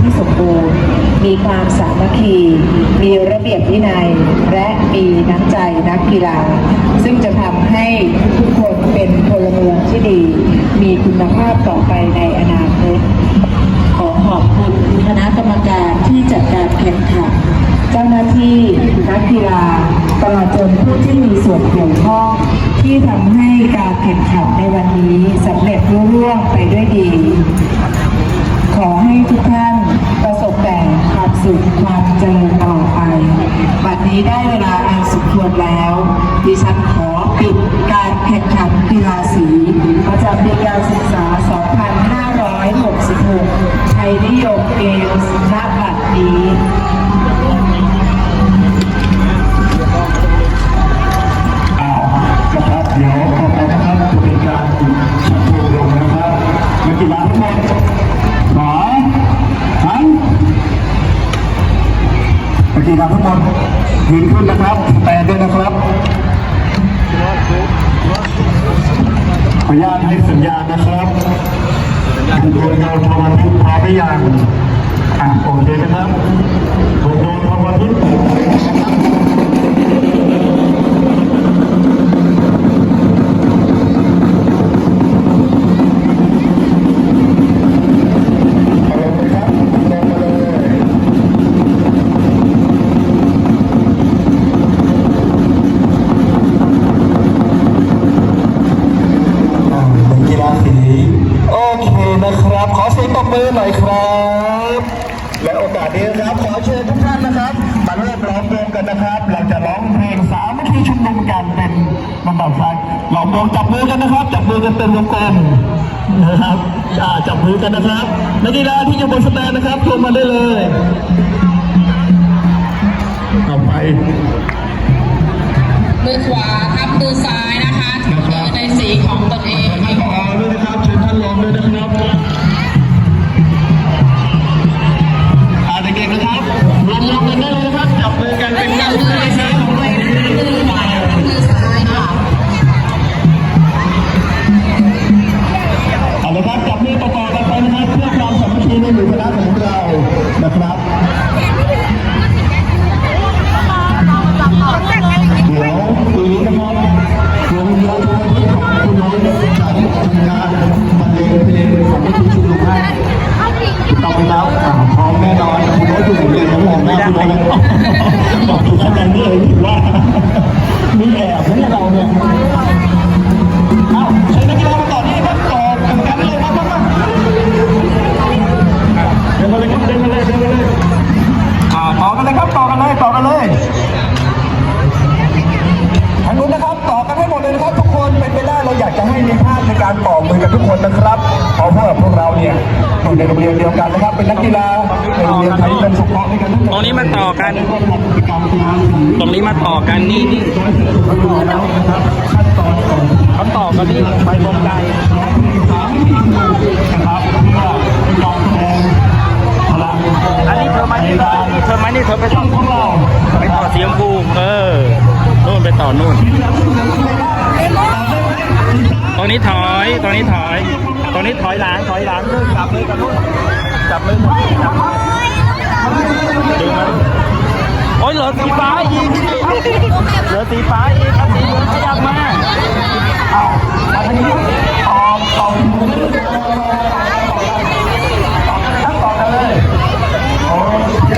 ที่สมบูรณ์ มีความสามัคคี มีระเบียบวินัย และมีน้ำใจนักกีฬา ซึ่งจะทำให้ทุกคนเป็นพลเมืองที่ดี มีคุณภาพต่อไปในอนาคต ขอขอบคุณคณะกรรมการที่จัดการแข่งขันเจ้าหน้าที่นักกีฬาตลอดจนผู้ที่มีส่วนเกี่ยวข้องที่ทำให้การแข่งขันในวันนี้สำเร็จรุ่ร่วงไปด้วยดี ขอให้ทุกท่าน ยืนขึ้นนะครับแปลด้วยนะครับขออนุญาตให้สัญญาณนะครับโดยโดนพวัทิตพร้อมหรือยังอะโอเคนะครับโดยโดนทวารทิพย์ บการลองลองจับมือกันนะครับ จับมือกันเป็นวงกลมนะครับอ่าจับมือกันนะครับนักกีฬาที่อยู่บนสแตนนะครับลงมาได้เลยต่อไปมือขวาทับมือซ้ายนะคะถือในสีของตนเอง ตรงนี้มาต่อกันกิจกรตรงนี้มาต่อกันนี่นี่ขั้นตอนก่อนเขาต่อกันนี่ไปบงไกลสามที่นะครับเพื่อเป็นการแสดงพลังอันนี้เธอมานี่เธอมานี่เธอไปต่อของเราไปต่อเสีชมพูเออนู่นไปต่อนู่นตรงนี้ถอยตรงนี้ถอยตรงนี้ถอยหลังถอยหลังนู่นจับมือกันนู่นจับมือจับมือ โอ้ยเหลือสีฟ้าอีกเหลือสีฟ้าอีกครับสีเหลืองขยับมาเอาอันนี้ต่อต่อมือต่อกันเลยโอเค